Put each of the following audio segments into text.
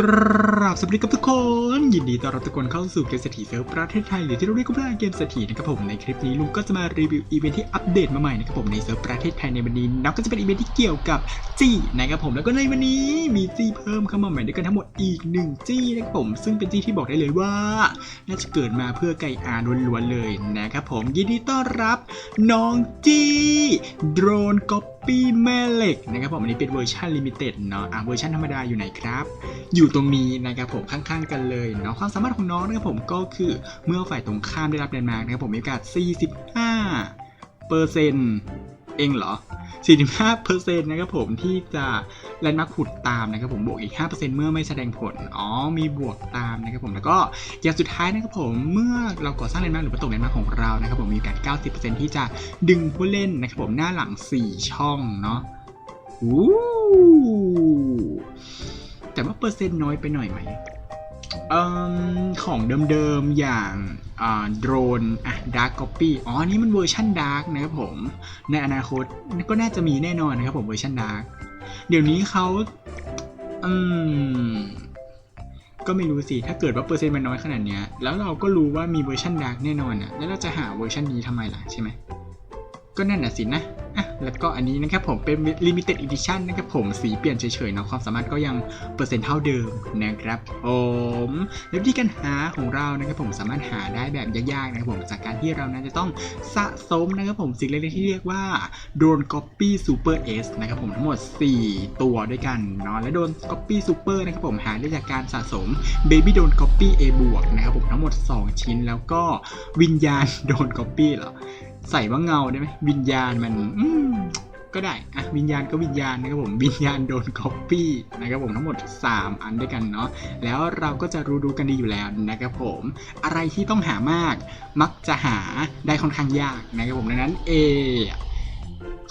กราบสวัสดีครับทุกคน ยินดีต้อนรับทุกคนเข้าสู่เกมเศรษฐีเซิร์ฟประเทศไทยหรือที่เราเรียกกันว่าเกมเศรษฐีนะครับผมในคลิปนี้ลุงก็จะมารีวิวอีเวนท์ที่อัปเดตมาใหม่นะครับผมในเซิร์ฟประเทศไทยในวันนี้นับก็จะเป็นอีเวนท์ที่เกี่ยวกับจี้นะครับผมแล้วก็ในวันนี้มีจี้เพิ่มเข้ามาใหม่ด้วยกันทั้งหมดอีกหนึ่งจี้นะครับผมซึ่งเป็นจี้ที่บอกได้เลยว่า น่าจะเกิดมาเพื่อไก่อาล้วนๆเลยนะครับผมยินดีต้อนรับน้องจี้โดรนก๊อป ปี้แม่เหล็กนะครับผมอันนี้เป็นเวอร์ชันลิมิเต็ดเนาะอะเวอร์ชันธรรมดาอยู่ไหนครับ อยู่ตรงนี้นะครับผมข้างๆกันเลยเนาะความสามารถของน้องนะครับผมก็คือเมื่อฝ่ายตรงข้ามได้รับแดนมาร์กนะครับผมมีโอกาส 45เปอร์เซ็นต์เองเหรอ 45เปอร์เซ็นต์นะครับผมที่จะ แลนด์มาร์คขุดตามนะครับผมบวกอีก 5%เมื่อไม่แสดงผล อ๋อ มีบวกตามนะครับผม แล้วก็อย่างสุดท้ายนะครับผมเมื่อเราก่อสร้างแลนด์มาร์คหรือประตูแลนด์มาร์คของเรานะครับผมมีกาส90%ที่จะดึงผู้เล่นนะครับผมหน้าหลัง 4 ช่องเนาะอู้แต่ว่าเปอร์เซ็นต์น้อยไปหน่อยไหมอของเดิมๆ อย่างอ่าโดรนอะดาร์กอปปี้อ๋อนนี้มันเวอร์ชันดาร์กนะครับผม ในอนาคตก็น่าจะมีแน่นอนนะครับผมเวอร์ชันดาร์ก เดี๋ยวนี้เขาอืม ก็ไม่รู้สิ ถ้าเกิดว่าเปอร์เซ็นต์มันน้อยขนาดเนี้ย แล้วเราก็รู้ว่ามีเวอร์ชันดาร์กแน่นอนอะแล้วเราจะหาเวอร์ชันนี้ทำไมล่ะใช่ไหม ก็นั่นน่ะสินะ แล้วก็อันนี้นะครับผมเป็น limited edition นะครับผมสีเปลี่ยนเฉยๆเนาะความสามารถก็ยังเปอร์เซ็นต์เท่าเดิมนะครับผมแล้ววิธีการหาของเรานะครับผมสามารถหาได้แบบยากๆนะครับผมจากการที่เรานั้นจะต้องสะสมนะครับผมสิ่งเล็กๆที่เรียกว่า Drone Copy Super S นะครับผมทั้งหมด 4 ตัวด้วยกันเนาะและ Drone Copy Super นะครับผมหาได้จากการสะสม Baby Drone Copy A บวกนะครับผมทั้งหมด 2 ชิ้นแล้วก็วิญญาณ Drone Copy เหรอ ใส่ว่าเงาได้ไหมวิญญาณมันอืก็ได้อะวิญญาณก็วิญญาณนะครับผมวิญญาณโดนก๊อปปี้นะครับผมทั้งหมด 3 อันด้วยกันเนาะแล้วเราก็จะรู้ดูกันดีอยู่แล้วนะครับผมอะไรที่ต้องหามาก มักจะหาได้ค่อนข้างยากนะครับผมดังนั้น A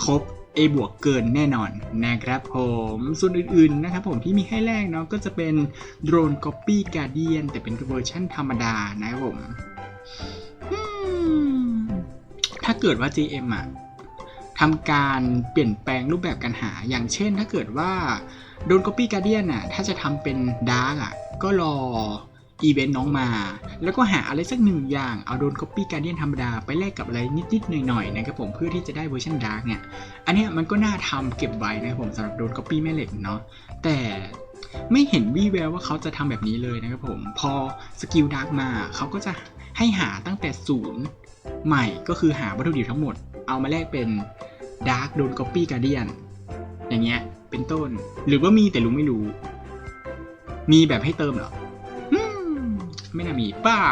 ครบ A บวกเกินแน่นอนนะครับผม ส่วนอื่นๆนะครับผมที่มีให้แลกเนาะก็จะเป็นโดรนก๊อปปี้การเดียนแต่เป็นเวอร์ชันธรรมดานะครับผม ถ้าเกิดว่า GM อะทำการเปลี่ยนแปลงรูปแบบการหา อย่างเช่น ถ้าเกิดว่าโดน Copy Guardian อะถ้าจะทำเป็นดาร์กอะก็รออีเวนต์น้องมา แล้วก็หาอะไรสักหนึ่งอย่าง เอาโดน Copy Guardian ธรรมดาไปแลกกับอะไรนิดๆหน่อยๆนะครับผมเพื่อที่จะได้เวอร์ชันดาร์กเนี่ย อันเนี้ยมันก็น่าทำเก็บไว้นะครับผมสำหรับโดน Copy แม่เหล็กเนาะ แต่ไม่เห็นวี่แววว่าเขาจะทำแบบนี้เลยนะครับผม พอสกิลดาร์กมาเขาก็จะให้หาตั้งแต่ศูนย์ ใหม่ก็คือหาวัตถุดิบทั้งหมด เอามาแลกเป็น Dark โดน Copy Guardian อย่างเงี้ย เป็นต้น หรือว่ามีแต่ลุงไม่รู้ มีแบบให้เติมเหรอมไม่น่ามีเปล่า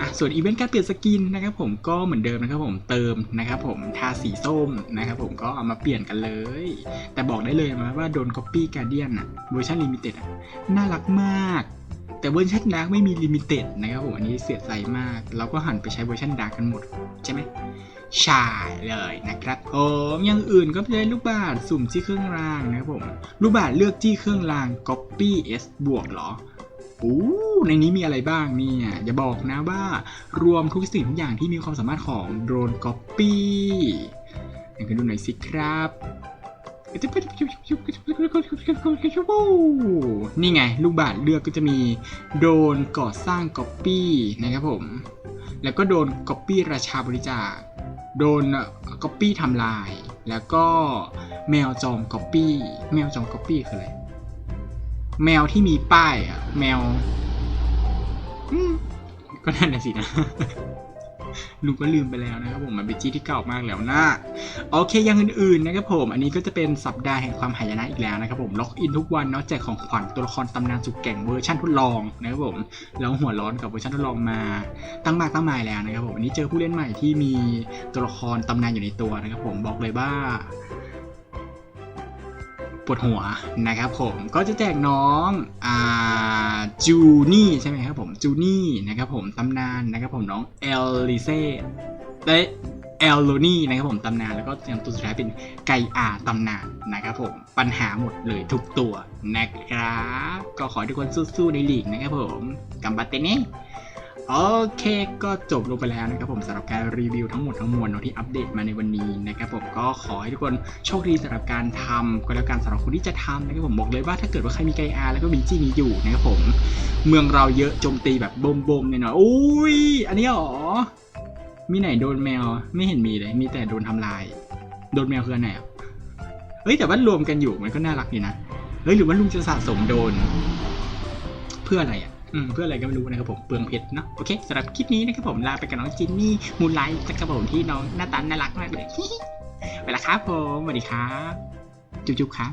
อะส่วนอีเวนต์การเปลี่ยนสกินนะครับผมก็เหมือนเดิมนะครับผมเติมนะครับผมทาสีส้มนะครับผมก็เอามาเปลี่ยนกันเลย แต่บอกได้เลยนะว่าโดน Copy Guardian อะเวอร์ชันลิมิเต็ดอะน่ารักมาก แต่เวอร์ชันดาร์กไม่มีลิมิเต็ดนะครับผมอันนี้เสียใจมาก เราก็หันไปใช้เวอร์ชันดาร์กกันหมด ใช่ไหมใช่เลยนะครับผมอย่างอื่นก็ใช้ลูกบาศก์สุ่มที่เครื่องรางนะครับผมลูกบาศก์เลือกที่เครื่องราง copy s บวกเหรออู้ในนี้มีอะไรบ้างเนี่ยอย่าบอกนะว่ารวมทุกสิ่งทุกอย่างที่มีความสามารถของโดรน copy ไหนกันดูหน่อยสิครับ นี่ไง ลูกบาศเลือกก็จะมีโดนก่อสร้างก๊อปปี้นะครับผม แล้วก็โดนก๊อปปี้ราชาบริจาค โดนก๊อปปี้ทำลาย แล้วก็แมวจองก๊อปปี้ แมวจองก๊อปปี้คืออะไร แมวที่มีป้ายอะแมวก็นั่นน่ะสินะ ลุงก็ลืมไปแล้วนะครับผมมันเป็นจี้ที่เก่ามากแล้วนะโอเคอย่างอื่นๆนะครับผมอันนี้ก็จะเป็นสัปดาห์แห่งความหายนะอีกแล้วนะครับผมล็อกอินทุกวันเนาะแจกของขวัญตัวละครตำนานสุดแก่งเวอร์ชันทดลองนะครับผมแล้วหัวร้อนกับเวอร์ชันทดลองมาตั้งมากตั้งมายแล้วนะครับผมอันนี้เจอผู้เล่นใหม่ที่มีตัวละครตำนานอยู่ในตัวนะครับผมบอกเลยว่า ปวดหัวนะครับผมก็จะแจกน้องอ่าจูนี่ใช่ไหมครับผมจูนี่นะครับผมตำนานนะครับผมน้องเอลลิเซ่และเอลโลนี่นะครับผมตำนานแล้วก็อย่างตัวสุดท้ายเป็นไกอาตำนานนะครับผมปัญหาหมดเลยทุกตัวนะครับก็ขอทุกคนสู้ๆในลีกนะครับผมกัมบัตเตเน่ โอเค ก็จบลงไปแล้วนะครับผมสำหรับการรีวิวทั้งหมดทั้งมวลเนอะที่อัปเดตมาในวันนี้นะครับผมก็ขอให้ทุกคนโชคดีสำหรับการทำก็แล้วกันสำหรับคนที่จะทำนะครับผมบอกเลยว่าถ้าเกิดว่าใครมีไกอาร์แล้วก็มีจี้นี้อยู่นะครับผม เมืองเราเยอะโจมตีแบบบ่มๆหน่อยๆอุ้ยอันนี้หรอมีไหนโดนแมวไม่เห็นมีเลย มีแต่โดนทำลาย โดนแมวคืออันไหนอะเฮ้ยแต่ว่ารวมกันอยู่มันก็น่ารักดีนะเฮ้ยหรือว่าลุงจะสะสมโดน เพื่ออะไรอะ อืมเพื่ออะไรก็ไม่รู้นะครับผมเปลืองเพชรเนาะโอเคสำหรับคลิปนี้นะครับผมลาไปกับน้องจินนี่มูนไลท์จากกระผมที่น้องหน้าตาน่ารักมากเลยไปละครับผมสวัสดีครับ จุ๊บๆครับ